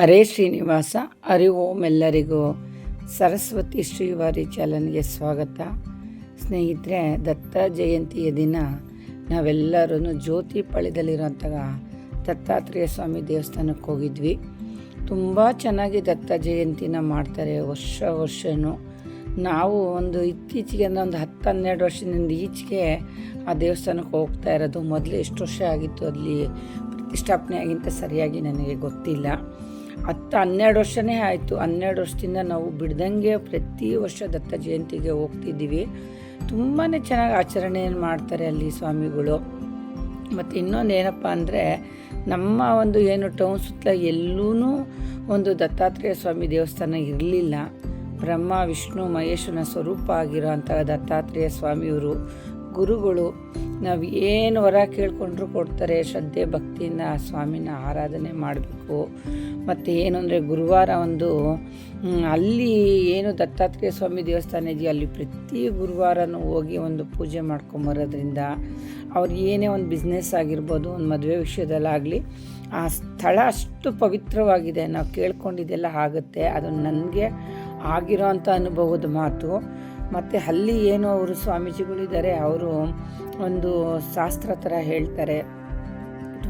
ಹರೇ ಶ್ರೀನಿವಾಸ ಅರಿ ಓಂ ಎಲ್ಲರಿಗೂ ಸರಸ್ವತಿ ಶ್ರೀವಾರಿ ಚಾಲನ್ಗೆ ಸ್ವಾಗತ. ಸ್ನೇಹಿತರೆ, ದತ್ತ ಜಯಂತಿಯ ದಿನ ನಾವೆಲ್ಲರೂ ಜ್ಯೋತಿ ಪಳ್ಯದಲ್ಲಿರೋಂಥ ದತ್ತಾತ್ರೇಯ ಸ್ವಾಮಿ ದೇವಸ್ಥಾನಕ್ಕೆ ಹೋಗಿದ್ವಿ. ತುಂಬ ಚೆನ್ನಾಗಿ ದತ್ತ ಜಯಂತಿನ ಮಾಡ್ತಾರೆ ವರ್ಷ ವರ್ಷವೂ ನಾವು ಒಂದು ಇತ್ತೀಚೆಗೆ ಅಂದರೆ ಒಂದು ಹತ್ತು ಹನ್ನೆರಡು ವರ್ಷದಿಂದ ಈಚೆಗೆ ಆ ದೇವಸ್ಥಾನಕ್ಕೆ ಹೋಗ್ತಾ ಇರೋದು. ಮೊದಲು ಎಷ್ಟು ವರ್ಷ ಆಗಿತ್ತು ಅಲ್ಲಿ ಪ್ರತಿಷ್ಠಾಪನೆ ಆಗಿಂತ ಸರಿಯಾಗಿ ನನಗೆ ಗೊತ್ತಿಲ್ಲ. ಹತ್ತು ಹನ್ನೆರಡು ವರ್ಷನೇ ಆಯಿತು. ಹನ್ನೆರಡು ವರ್ಷದಿಂದ ನಾವು ಬಿಡ್ದಂಗೆ ಪ್ರತಿ ವರ್ಷ ದತ್ತ ಜಯಂತಿಗೆ ಹೋಗ್ತಿದ್ದೀವಿ. ತುಂಬಾ ಚೆನ್ನಾಗಿ ಆಚರಣೆಯನ್ನು ಮಾಡ್ತಾರೆ ಅಲ್ಲಿ ಸ್ವಾಮಿಗಳು. ಮತ್ತು ಇನ್ನೊಂದು ಏನಪ್ಪ ಅಂದರೆ, ನಮ್ಮ ಒಂದು ಏನು ಟೌನ್ ಸುತ್ತಲ ಎಲ್ಲೂ ಒಂದು ದತ್ತಾತ್ರೇಯ ಸ್ವಾಮಿ ದೇವಸ್ಥಾನ ಇರಲಿಲ್ಲ. ಬ್ರಹ್ಮ, ವಿಷ್ಣು, ಮಹೇಶನ ಸ್ವರೂಪ ಆಗಿರೋ ದತ್ತಾತ್ರೇಯ ಸ್ವಾಮಿಯವರು, ಗುರುಗಳು, ನಾವು ಏನು ವರ ಕೇಳ್ಕೊಂಡ್ರು ಕೊಡ್ತಾರೆ, ಶ್ರದ್ಧೆ, ಭಕ್ತಿಯಿಂದ ಆ ಸ್ವಾಮಿನ ಆರಾಧನೆ ಮಾಡಬೇಕು. ಮತ್ತು ಏನು ಅಂದರೆ ಗುರುವಾರ ಒಂದು ಅಲ್ಲಿ ಏನು ದತ್ತಾತ್ರೇಯ ಸ್ವಾಮಿ ದೇವಸ್ಥಾನ ಇದೆಯೋ ಅಲ್ಲಿ ಪ್ರತಿ ಗುರುವಾರನೂ ಹೋಗಿ ಒಂದು ಪೂಜೆ ಮಾಡ್ಕೊಂಬರೋದ್ರಿಂದ ಅವ್ರು ಏನೇ ಒಂದು ಬಿಸ್ನೆಸ್ ಆಗಿರ್ಬೋದು, ಒಂದು ಮದುವೆ ವಿಷಯದಲ್ಲಾಗಲಿ ಆ ಸ್ಥಳ ಅಷ್ಟು ಪವಿತ್ರವಾಗಿದೆ. ನಾವು ಕೇಳ್ಕೊಂಡಿದ್ದೆಲ್ಲ ಆಗುತ್ತೆ. ಅದು ನನಗೆ ಆಗಿರೋ ಅಂಥ ಅನುಭವದ ಮಾತು. ಮತ್ತು ಅಲ್ಲಿ ಏನು ಅವರು ಸ್ವಾಮೀಜಿಗಳಿದ್ದಾರೆ, ಅವರು ಒಂದು ಶಾಸ್ತ್ರ ಥರ ಹೇಳ್ತಾರೆ.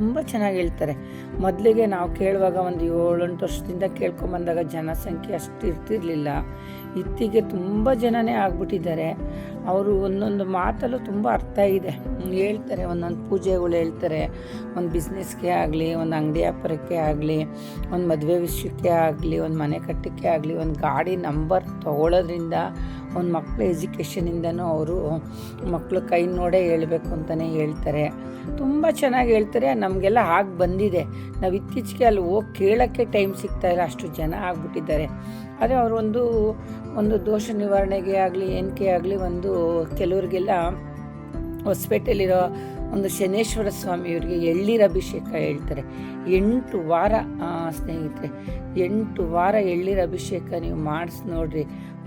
ತುಂಬ ಚೆನ್ನಾಗಿ ಹೇಳ್ತಾರೆ. ಮೊದಲಿಗೆ ನಾವು ಕೇಳುವಾಗ ಒಂದು ಏಳೆಂಟು ವರ್ಷದಿಂದ ಕೇಳ್ಕೊಂಬಂದಾಗ ಜನಸಂಖ್ಯೆ ಅಷ್ಟು ಇರ್ತಿರ್ಲಿಲ್ಲ. ಇತ್ತಿಗೆ ತುಂಬ ಜನನೇ ಆಗ್ಬಿಟ್ಟಿದ್ದಾರೆ. ಅವರು ಒಂದೊಂದು ಮಾತಲ್ಲೂ ತುಂಬ ಅರ್ಥ ಇದೆ. ಹೇಳ್ತಾರೆ, ಒಂದೊಂದು ಪೂಜೆಗಳು ಹೇಳ್ತಾರೆ. ಒಂದು ಬಿಸ್ನೆಸ್ಗೆ ಆಗಲಿ, ಒಂದು ಅಂಗಡಿ ವ್ಯಾಪಾರಕ್ಕೆ ಆಗಲಿ, ಒಂದು ಮದುವೆ ವಿಷಯಕ್ಕೆ ಆಗಲಿ, ಒಂದು ಮನೆ ಕಟ್ಟಕ್ಕೆ ಆಗಲಿ, ಒಂದು ಗಾಡಿ ನಂಬರ್ ತೊಗೊಳೋದ್ರಿಂದ, ಒಂದು ಮಕ್ಕಳ ಎಜುಕೇಷನಿಂದನೂ ಅವರು ಮಕ್ಕಳು ಕೈ ನೋಡೇ ಹೇಳಬೇಕು ಅಂತಲೇ ಹೇಳ್ತಾರೆ. ತುಂಬ ಚೆನ್ನಾಗಿ ಹೇಳ್ತಾರೆ, ನಮಗೆಲ್ಲ ಆಗಿ ಬಂದಿದೆ. ನಾವು ಇತ್ತೀಚೆಗೆ ಅಲ್ಲಿ ಹೋಗಿ ಕೇಳೋಕ್ಕೆ ಟೈಮ್ ಸಿಗ್ತಾಯಿಲ್ಲ ಅಷ್ಟು ಜನ ಆಗ್ಬಿಟ್ಟಿದ್ದಾರೆ. ಆದರೆ ಅವರು ಒಂದು ದೋಷ ನಿವಾರಣೆಗೆ ಆಗಲಿ ಏನಕ್ಕೆ ಆಗಲಿ ಒಂದು ಕೆಲವರಿಗೆಲ್ಲ ಹೊಸಪೇಟೆಯಲ್ಲಿರೋ ಒಂದು ಶನೇಶ್ವರ ಸ್ವಾಮಿಯವರಿಗೆ ಎಳ್ಳೀರ ಅಭಿಷೇಕ ಹೇಳ್ತಾರೆ. ಎಂಟು ವಾರ ಸ್ನೇಹಿತರೆ, ಎಂಟು ವಾರ ಎಳ್ಳೀರ ಅಭಿಷೇಕ ನೀವು ಮಾಡಿಸಿ ನೋಡ್ರಿ.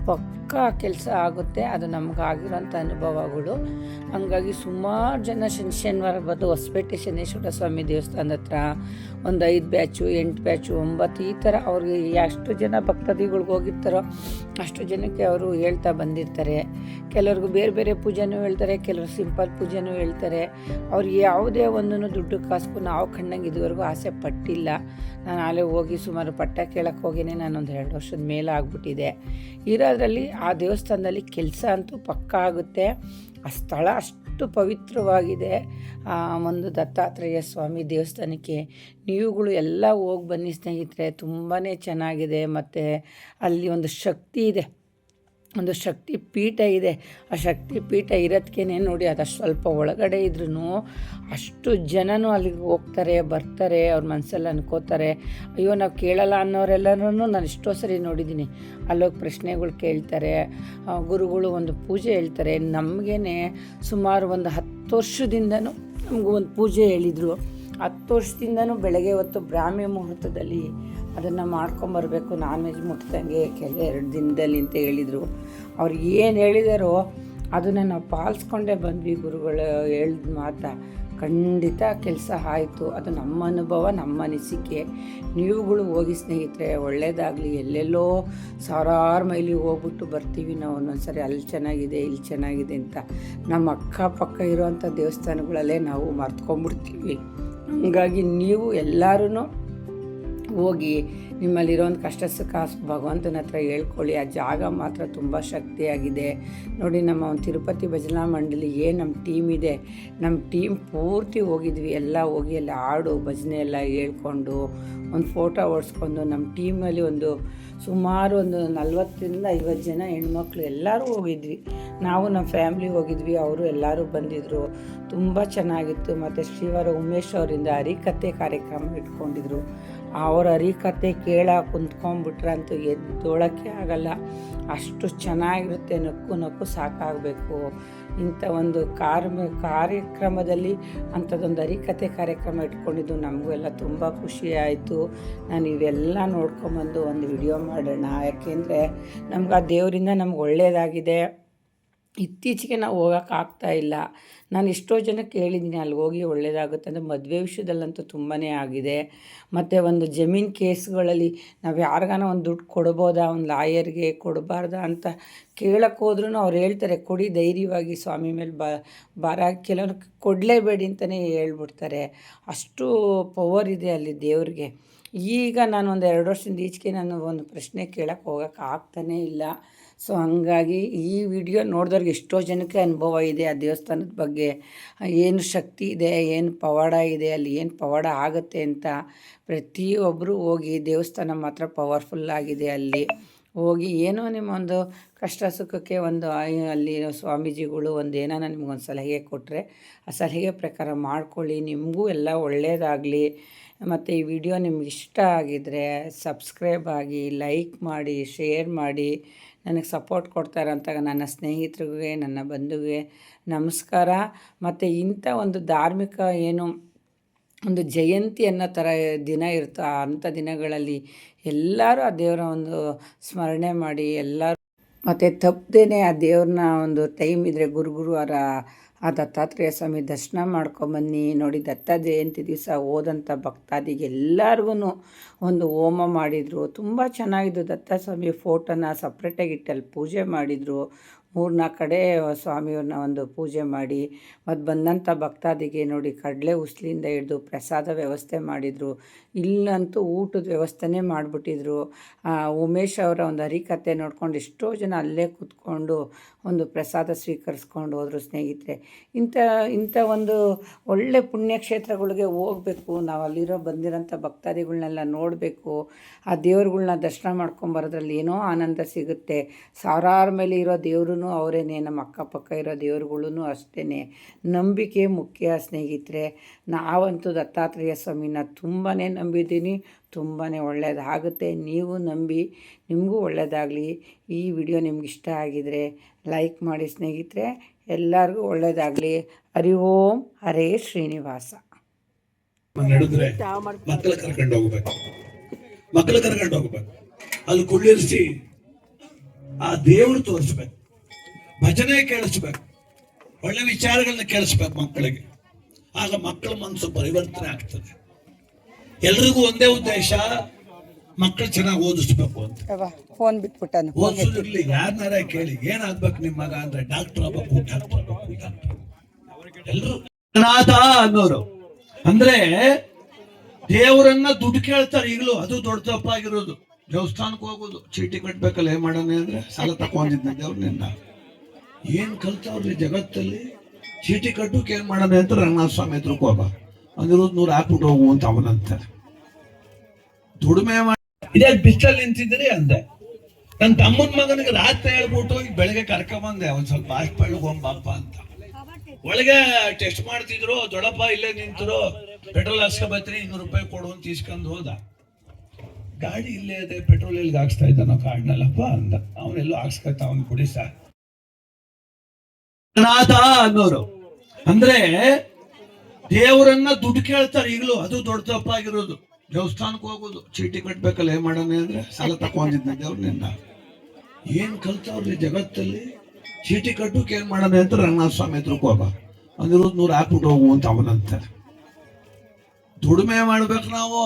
ಪಕ್ಕಾ ಕೆಲಸ ಆಗುತ್ತೆ, ಅದು ನಮಗಾಗಿರೋಂಥ ಅನುಭವಗಳು. ಹಂಗಾಗಿ ಸುಮಾರು ಜನ ಶನಿ ಶನಿವಾರ ಬಂದು ಹೊಸಪೇಟೆ ಶನೇಶ್ವರ ಸ್ವಾಮಿ ದೇವಸ್ಥಾನದ ಹತ್ರ ಒಂದು ಐದು ಬ್ಯಾಚು, ಎಂಟು ಬ್ಯಾಚು ಒಂಬತ್ತು ಈ ಥರ ಅವ್ರಿಗೆ ಎಷ್ಟು ಜನ ಭಕ್ತಾದಿಗಳ್ಗೆ ಹೋಗಿರ್ತಾರೋ ಅಷ್ಟು ಜನಕ್ಕೆ ಅವರು ಹೇಳ್ತಾ ಬಂದಿರ್ತಾರೆ. ಕೆಲವ್ರಿಗೂ ಬೇರೆ ಬೇರೆ ಪೂಜೆನೂ ಹೇಳ್ತಾರೆ, ಕೆಲವರು ಸಿಂಪಲ್ ಪೂಜೆನೂ ಹೇಳ್ತಾರೆ. ಅವ್ರಿಗೆ ಯಾವುದೇ ಒಂದನ್ನು ದುಡ್ಡು ಕಾಸ್ಕು ನಾವು ಕಂಡಂಗೆ ಇದುವರೆಗೂ ಆಸೆ ಪಟ್ಟಿಲ್ಲ. ನಾನು ಅಲ್ಲೇ ಹೋಗಿ ಸುಮಾರು ಪಟ್ಟ ಕೇಳಕ್ಕೆ ಹೋಗಿನೇ, ನಾನೊಂದು ಎರಡು ವರ್ಷದ ಮೇಲೆ ಆಗ್ಬಿಟ್ಟಿದೆ. ಇರೋದ್ರಲ್ಲಿ ಆ ದೇವಸ್ಥಾನದಲ್ಲಿ ಕೆಲಸ ಅಂತೂ ಪಕ್ಕಾ ಆಗುತ್ತೆ. ಆ ಸ್ಥಳ ಅಷ್ಟು ಪವಿತ್ರವಾಗಿದೆ ಆ ಒಂದು ದತ್ತಾತ್ರೇಯ ಸ್ವಾಮಿ ದೇವಸ್ಥಾನಕ್ಕೆ. ನೀವುಗಳು ಎಲ್ಲ ಹೋಗಿ ಬನ್ನಿ ಸ್ನೇಹಿತರೆ ತುಂಬಾ ಚೆನ್ನಾಗಿದೆ. ಮತ್ತು ಅಲ್ಲಿ ಒಂದು ಶಕ್ತಿ ಇದೆ. ಒಂದು ಶಕ್ತಿ ಪೀಠ ಇದೆ. ಆ ಶಕ್ತಿ ಪೀಠ ಇರೋದಕ್ಕೇ ನೋಡಿ ಅದು ಸ್ವಲ್ಪ ಒಳಗಡೆ ಇದ್ರೂ ಅಷ್ಟು ಜನನೂ ಅಲ್ಲಿಗೆ ಹೋಗ್ತಾರೆ, ಬರ್ತಾರೆ, ಅವ್ರ ಮನಸ್ಸಲ್ಲಿ ಅನ್ಕೋತಾರೆ. ಅಯ್ಯೋ, ನಾವು ಕೇಳಲ್ಲ ಅನ್ನೋರೆಲ್ಲರೂ ನಾನು ಎಷ್ಟೋ ಸರಿ ನೋಡಿದ್ದೀನಿ. ಅಲ್ಲೋಗಿ ಪ್ರಶ್ನೆಗಳು ಕೇಳ್ತಾರೆ ಗುರುಗಳು ಒಂದು ಪೂಜೆ ಹೇಳ್ತಾರೆ. ನಮಗೇ ಸುಮಾರು ಒಂದು ಹತ್ತು ವರ್ಷದಿಂದನೂ ನಮಗೂ ಒಂದು ಪೂಜೆ ಹೇಳಿದರು. ಹತ್ತು ವರ್ಷದಿಂದನೂ ಬೆಳಗ್ಗೆ ಹೊತ್ತು ಬ್ರಾಹ್ಮಿ ಮುಹೂರ್ತದಲ್ಲಿ ಅದನ್ನು ಮಾಡ್ಕೊಂಬರ್ಬೇಕು. ನಾನ್ ವೆಜ್ ಮುಟ್ದಂಗೆ ಕೆಲ ಎರಡು ದಿನದಲ್ಲಿ ಅಂತ ಹೇಳಿದರು. ಅವ್ರು ಏನು ಹೇಳಿದಾರೋ ಅದನ್ನು ನಾವು ಪಾಲಿಸ್ಕೊಂಡೇ ಬಂದ್ವಿ ಗುರುಗಳು ಹೇಳಿದ ಮಾತ ಖಂಡಿತ ಕೆಲಸ ಆಯಿತು. ಅದು ನಮ್ಮ ಅನುಭವ, ನಮ್ಮ ಅನಿಸಿಕೆ. ನೀವುಗಳು ಹೋಗಿ ಸ್ನೇಹಿತರೆ, ಒಳ್ಳೇದಾಗಲಿ. ಎಲ್ಲೆಲ್ಲೋ ಸಾವಿರಾರು ಮೈಲಿ ಹೋಗ್ಬಿಟ್ಟು ಬರ್ತೀವಿ ನಾವು. ಒಂದೊಂದು ಸರಿ ಅಲ್ಲಿ ಚೆನ್ನಾಗಿದೆ, ಇಲ್ಲಿ ಚೆನ್ನಾಗಿದೆ ಅಂತ. ನಮ್ಮ ಅಕ್ಕಪಕ್ಕ ಇರೋವಂಥ ದೇವಸ್ಥಾನಗಳಲ್ಲೇ ನಾವು ಮರ್ತ್ಕೊಂಡ್ಬಿಡ್ತೀವಿ. ಹಂಗಾಗಿ ನೀವು ಎಲ್ಲರೂ ಹೋಗಿ ನಿಮ್ಮಲ್ಲಿರೋ ಒಂದು ಕಷ್ಟ ಸುಖ ಭಗವಂತನ ಹತ್ರ ಹೇಳ್ಕೊಳ್ಳಿ. ಆ ಜಾಗ ಮಾತ್ರ ತುಂಬ ಶಕ್ತಿಯಾಗಿದೆ. ನೋಡಿ ನಮ್ಮ ಒಂದು ತಿರುಪತಿ ಭಜನಾ ಮಂಡಳಿ ಏನು ನಮ್ಮ ಟೀಮ್ ಇದೆ. ನಮ್ಮ ಟೀಮ್ ಪೂರ್ತಿ ಹೋಗಿದ್ವಿ. ಎಲ್ಲ ಹೋಗಿ ಎಲ್ಲ ಹಾಡು, ಭಜನೆ ಎಲ್ಲ ಹೇಳ್ಕೊಂಡು, ಒಂದು ಫೋಟೋ ಓಡಿಸ್ಕೊಂಡು ನಮ್ಮ ಟೀಮಲ್ಲಿ ಒಂದು ಸುಮಾರು ಒಂದು ನಲ್ವತ್ತರಿಂದ ಐವತ್ತು ಜನ ಹೆಣ್ಮಕ್ಳು ಎಲ್ಲರೂ ಹೋಗಿದ್ವಿ. ನಾವು ನಮ್ಮ ಫ್ಯಾಮ್ಲಿ ಹೋಗಿದ್ವಿ. ಅವರು ಎಲ್ಲರೂ ಬಂದಿದ್ದರು ತುಂಬ ಚೆನ್ನಾಗಿತ್ತು. ಮತ್ತು ಶ್ರೀವಾರ ಉಮೇಶ್ ಅವರಿಂದ ಹರಿಕತೆ ಕಾರ್ಯಕ್ರಮ ಇಟ್ಕೊಂಡಿದ್ರು. ಅವ್ರ ಹರಿಕತೆ ಕೇಳ ಕುಂತ್ಕೊಂಡ್ಬಿಟ್ರಂತೂ ಎದ್ದೋಳಕ್ಕೆ ಆಗಲ್ಲ. ಅಷ್ಟು ಚೆನ್ನಾಗಿರುತ್ತೆ, ನಕ್ಕು ನಕ್ಕು ಸಾಕಾಗಬೇಕು. ಇಂಥ ಒಂದು ಕಾರ್ಮ, ಕಾರ್ಯಕ್ರಮದಲ್ಲಿ ಅಂಥದ್ದೊಂದು ಹರಿಕತೆ ಕಾರ್ಯಕ್ರಮ ಇಟ್ಕೊಂಡಿದ್ದು ನಮಗೂ ಎಲ್ಲ ತುಂಬ ಖುಷಿ ಆಯಿತು. ನಾನು ಇವೆಲ್ಲ ನೋಡ್ಕೊಂಬಂದು ಒಂದು ವಿಡಿಯೋ ಮಾಡೋಣ. ಯಾಕೆಂದರೆ ನಮ್ಗೆ ಆ ದೇವರಿಂದ ನಮ್ಗೆ ಒಳ್ಳೆಯದಾಗಿದೆ ಇತ್ತೀಚೆಗೆ ನಾವು ಹೋಗೋಕ್ಕಾಗ್ತಾ ಇಲ್ಲ. ನಾನು ಎಷ್ಟೋ ಜನಕ್ಕೆ ಕೇಳಿದ್ದೀನಿ ಅಲ್ಲಿ ಹೋಗಿ ಒಳ್ಳೆಯದಾಗುತ್ತೆ ಅಂದರೆ ಮದುವೆ ವಿಷಯದಲ್ಲಂತೂ ತುಂಬಾ ಆಗಿದೆ. ಮತ್ತು ಒಂದು ಜಮೀನು ಕೇಸ್ಗಳಲ್ಲಿ ನಾವು ಯಾರಿಗಾನ ಒಂದು ದುಡ್ಡು ಕೊಡ್ಬೋದಾ, ಒಂದು ಲಾಯರ್ಗೆ ಕೊಡಬಾರ್ದಾ ಅಂತ ಕೇಳಕ್ಕೆ ಹೋದ್ರೂ ಅವ್ರು ಹೇಳ್ತಾರೆ, ಕೊಡಿ ಧೈರ್ಯವಾಗಿ ಸ್ವಾಮಿ ಮೇಲೆ ಬ, ಭಾರ ಕೆಲವ್ರು ಕೊಡಲೇಬೇಡಿ ಅಂತಲೇ ಹೇಳ್ಬಿಡ್ತಾರೆ. ಅಷ್ಟು ಪವರ್ ಇದೆ ಅಲ್ಲಿ ದೇವ್ರಿಗೆ. ಈಗ ನಾನು ಒಂದು ಎರಡು ವರ್ಷದಿಂದ ಈಚೆಗೆ ನಾನು ಒಂದು ಪ್ರಶ್ನೆ ಕೇಳೋಕ್ಕೆ ಹೋಗೋಕೆ ಆಗ್ತಾನೇ ಇಲ್ಲ. ಸೊ ಹಾಗಾಗಿ ಈ ವಿಡಿಯೋ ನೋಡಿದವ್ರಿಗೆ ಎಷ್ಟೋ ಜನಕ್ಕೆ ಅನುಭವ ಇದೆ ಆ ದೇವಸ್ಥಾನದ ಬಗ್ಗೆ. ಏನು ಶಕ್ತಿ ಇದೆ, ಏನು ಪವಾಡ ಇದೆ, ಅಲ್ಲಿ ಏನು ಪವಾಡ ಆಗುತ್ತೆ ಅಂತ ಪ್ರತಿಯೊಬ್ಬರು ಹೋಗಿ ದೇವಸ್ಥಾನ ಮಾತ್ರ ಪವರ್ಫುಲ್ ಆಗಿದೆ ಅಲ್ಲಿ. ಹೋಗಿ ಏನೋ ನಿಮ್ಮ ಒಂದು ಕಷ್ಟ ಸುಖಕ್ಕೆ ಒಂದು ಅಲ್ಲಿ ಸ್ವಾಮೀಜಿಗಳು ಒಂದು ಏನೋ ನಿಮ್ಗೊಂದು ಸಲಹೆ ಕೊಟ್ಟರೆ ಆ ಸಲಹೆ ಪ್ರಕಾರ ಮಾಡ್ಕೊಳ್ಳಿ. ನಿಮಗೂ ಎಲ್ಲ ಒಳ್ಳೆಯದಾಗಲಿ ಮತ್ತು ಈ ವಿಡಿಯೋ ನಿಮ್ಗೆ ಇಷ್ಟ ಆಗಿದರೆ ಸಬ್ಸ್ಕ್ರೈಬ್ ಆಗಿ, ಲೈಕ್ ಮಾಡಿ, ಶೇರ್ ಮಾಡಿ. ನನಗೆ ಸಪೋರ್ಟ್ ಕೊಡ್ತಾರಂತ ನನ್ನ ಸ್ನೇಹಿತರಿಗೆ, ನನ್ನ ಬಂಧುಗೆ ನಮಸ್ಕಾರ. ಮತ್ತು ಇಂಥ ಒಂದು ಧಾರ್ಮಿಕ ಏನು ಒಂದು ಜಯಂತಿ ಅನ್ನೋ ಥರ ದಿನ ಇರ್ತೋ, ಅಂಥ ದಿನಗಳಲ್ಲಿ ಎಲ್ಲರೂ ಆ ದೇವರ ಒಂದು ಸ್ಮರಣೆ ಮಾಡಿ ಎಲ್ಲರೂ ಮತ್ತು ತಪ್ಪದೇನೆ ಆ ದೇವ್ರನ್ನ ಒಂದು ಟೈಮ್ ಇದ್ದರೆ ಗುರುಗುರುವಾರ ಆ ದತ್ತಾತ್ರೇಯ ಸ್ವಾಮಿ ದರ್ಶನ ಮಾಡ್ಕೊಂಬನ್ನಿ, ನೋಡಿ ದತ್ತ ಜಯಂತಿ ದಿವಸ ಹೋದಂಥ ಭಕ್ತಾದಿಗೆಲ್ಲರಿಗೂ ಒಂದು ಹೋಮ ಮಾಡಿದರು. ತುಂಬ ಚೆನ್ನಾಗಿದ್ದು ದತ್ತ ಸ್ವಾಮಿ ಫೋಟೋನ ಸಪ್ರೇಟಾಗಿ ಇಟ್ಟಲ್ಲಿ ಪೂಜೆ ಮಾಡಿದರು. ಮೂರ್ನಾಲ್ಕು ಕಡೆ ಸ್ವಾಮಿಯವ್ರನ್ನ ಒಂದು ಪೂಜೆ ಮಾಡಿ ಮತ್ತು ಬಂದಂಥ ಭಕ್ತಾದಿಗೆ ನೋಡಿ ಕಡಲೆ ಉಸ್ಲಿಂದ ಹಿಡಿದು ಪ್ರಸಾದ ವ್ಯವಸ್ಥೆ ಮಾಡಿದರು. ಇಲ್ಲಂತೂ ಊಟದ ವ್ಯವಸ್ಥೆನೇ ಮಾಡಿಬಿಟ್ಟಿದ್ರು. ಉಮೇಶ್ ಅವರ ಒಂದು ಹರಿಕತೆ ನೋಡ್ಕೊಂಡು ಎಷ್ಟೋ ಜನ ಅಲ್ಲೇ ಕೂತ್ಕೊಂಡು ಒಂದು ಪ್ರಸಾದ ಸ್ವೀಕರಿಸ್ಕೊಂಡು ಹೋದರು ಸ್ನೇಹಿತರೆ. ಇಂಥ ಇಂಥ ಒಂದು ಒಳ್ಳೆ ಪುಣ್ಯಕ್ಷೇತ್ರಗಳಿಗೆ ಹೋಗಬೇಕು. ನಾವು ಅಲ್ಲಿರೋ ಬಂದಿರೋಂಥ ಭಕ್ತಾದಿಗಳನ್ನೆಲ್ಲ ನೋಡಬೇಕು. ಆ ದೇವ್ರುಗಳ್ನ ದರ್ಶನ ಮಾಡ್ಕೊಂಬರೋದ್ರಲ್ಲಿ ಏನೋ ಆನಂದ ಸಿಗುತ್ತೆ. ಸಾವಿರಾರು ಮೇಲೆ ಇರೋ ದೇವ್ರೂ ಅವರೇನೆ ನಮ್ಮ ಅಕ್ಕಪಕ್ಕ ಇರೋ ದೇವ್ರುಗಳೂ ಅಷ್ಟೇ ನಂಬಿಕೆ ಮುಖ್ಯ ಸ್ನೇಹಿತರೆ. ನಾವಂತೂ ದತ್ತಾತ್ರೇಯ ಸ್ವಾಮಿನ ತುಂಬಾ ನಂಬಿದ್ದೀನಿ. ತುಂಬಾ ಒಳ್ಳೆಯದಾಗುತ್ತೆ ನೀವು ನಂಬಿ, ನಿಮಗೂ ಒಳ್ಳೆಯದಾಗಲಿ ಈ ವಿಡಿಯೋ ನಿಮ್ಗೆ ಇಷ್ಟ ಆಗಿದರೆ ಲೈಕ್ ಮಾಡಿ ಸ್ನೇಹಿತರೆ. ಎಲ್ಲರಿಗೂ ಒಳ್ಳೆಯದಾಗಲಿ ಹರಿ ಓಂ ಹರೇ ಶ್ರೀನಿವಾಸ ಮಕ್ಕಳು ಕರ್ಕೊಂಡು ಹೋಗ್ಬೇಕು. ಮಕ್ಕಳು ಕರ್ಕೊಂಡು ಹೋಗ್ಬೇಕು. ಅಲ್ಲಿ ಕುಳ್ಳಿರಿಸಿ ಆ ದೇವರು ತೋರಿಸ್ಬೇಕು. ಭಜನೆ ಕೇಳಿಸ್ಬೇಕು. ಒಳ್ಳೆ ವಿಚಾರಗಳನ್ನ ಕೇಳಿಸ್ಬೇಕು ಮಕ್ಕಳಿಗೆ. ಆಗ ಮಕ್ಕಳ ಮನಸ್ಸು ಪರಿವರ್ತನೆ ಆಗ್ತದೆ. ಎಲ್ರಿಗೂ ಒಂದೇ ಉದ್ದೇಶ ಮಕ್ಕಳು ಚೆನ್ನಾಗಿ ಓದಿಸ್ಬೇಕು ಅಂತ. ಫೋನ್ ಬಿಟ್ಬಿಟ್ಟನು ಓದಿಸೋದಿರ್ಲಿ ಯಾರನ್ನಾರ ಕೇಳಿ ಏನಾಗ್ಬೇಕು ನಿಮ್ಮ ಮಗ ಅಂದ್ರೆ ಡಾಕ್ಟರ್ ಆಗ್ಬೇಕು ಡಾಕ್ಟರ್ ಆಗ್ಬೇಕು ಡಾಕ್ಟರ್ ಎಲ್ರು ಅನಾಥ ಅನ್ನೋರು. ಅಂದ್ರೆ ದೇವರನ್ನ ದುಡ್ಡು ಕೇಳ್ತಾರೆ ಈಗಲೂ ಅದು ದೊಡ್ಡ ತಪ್ಪಾಗಿರೋದು. ದೇವಸ್ಥಾನಕ್ಕೆ ಹೋಗೋದು ಚೀಟಿ ಕಟ್ಬೇಕಲ್ಲ ಏನ್ ಮಾಡೋಣ ಅಂದ್ರೆ ಸಾಲ ತಕೊಂಡಿದ್ದೆ ಏನ್ ಕಲ್ತವ್ರಿ ಜಗತ್ತಲ್ಲಿ? ಚೀಟಿ ಕಟ್ಟೋಕೆ ಏನ್ ಮಾಡೋಣ ಅಂತ ರಂಗನಾಥ ಸ್ವಾಮಿ ಹತ್ರ ಕೋಪ. ಅಂದಿರೋದು ನೂರು ಹಾಕ್ಬಿಟ್ಟು ಹೋಗು ಅಂತ ಅವನಂತಾರೆ ದುಡಿಮೆ ಇದೇ ಬಿಸ್ತಲ್ಲಿ ನಿಂತಿದ್ರಿ ಅಂದೆ. ನನ್ನ ತಮ್ಮನ ಮಗನಿಗೆ ರಾತ್ರಿ ಹೇಳ್ಬಿಟ್ಟು ಈಗ ಬೆಳಗ್ಗೆ ಕರ್ಕೊಂಬಂದೆ, ಒಂದ್ ಸ್ವಲ್ಪ ಹಾಸ್ಪಿಟ್ಲ್ಗೆ ಹೋಗ್ಬಪ್ಪ ಅಂತ. ಒಳಗೆ ಟೆಸ್ಟ್ ಮಾಡ್ತಿದ್ರು, ದೊಡ್ಡಪ್ಪ ಇಲ್ಲೇ ನಿಂತರು, ಪೆಟ್ರೋಲ್ ಹಾಕ್ಸ್ಕೊಬತ್ರಿ ಇನ್ನೂರು ರೂಪಾಯಿ ಕೊಡು ಅಂತ ಇಸ್ಕೊಂಡು ಹೋದ. ಗಾಡಿ ಇಲ್ಲೇ ಇದೆ, ಪೆಟ್ರೋಲ್ ಎಲ್ಲಿಗೆ ಹಾಕ್ಸ್ತಾ ಇದ್ದಾನೋ ಕಾಡ್ನಲ್ಲಪ್ಪ ಅಂದ. ಅವನೆಲ್ಲೋ ಹಾಕ್ಸ್ಕೊತ ಅವ್ನು ಕುಡಿ ಅನಾಥ ಅನ್ನೋರು. ಅಂದ್ರೆ ದೇವರನ್ನ ದುಡ್ಡು ಕೇಳ್ತಾರೆ ಈಗಲೂ. ಅದು ದೊಡ್ಡ ತಪ್ಪಾಗಿರೋದು. ದೇವಸ್ಥಾನಕ್ಕೆ ಹೋಗೋದು. ಚೀಟಿ ಕಟ್ಬೇಕಲ್ಲ, ಏನ್ ಮಾಡೋಣ ಅಂದ್ರೆ ಸಾಲ ತಕೊಂಡಿದ್ದೆ ದೇವ್ರನಿಂದ ಏನ್ ಕಲ್ತವ್ರಿ ಜಗತ್ತಲ್ಲಿ? ಚೀಟಿ ಕಟ್ಟೋಕೆ ಏನ್ ಮಾಡೋಣ ಅಂತ ರಂಗನಾಥ ಸ್ವಾಮಿ ಹತ್ರಕ್ಕೆ ಹೋಗ ಅಂದಿರೋದು ನೂರು ಹಾಕ್ಬಿಟ್ಟು ಹೋಗು ಅಂತ ಅವನಂತಾರೆ ದುಡಿಮೆ ಮಾಡ್ಬೇಕು ನಾವು.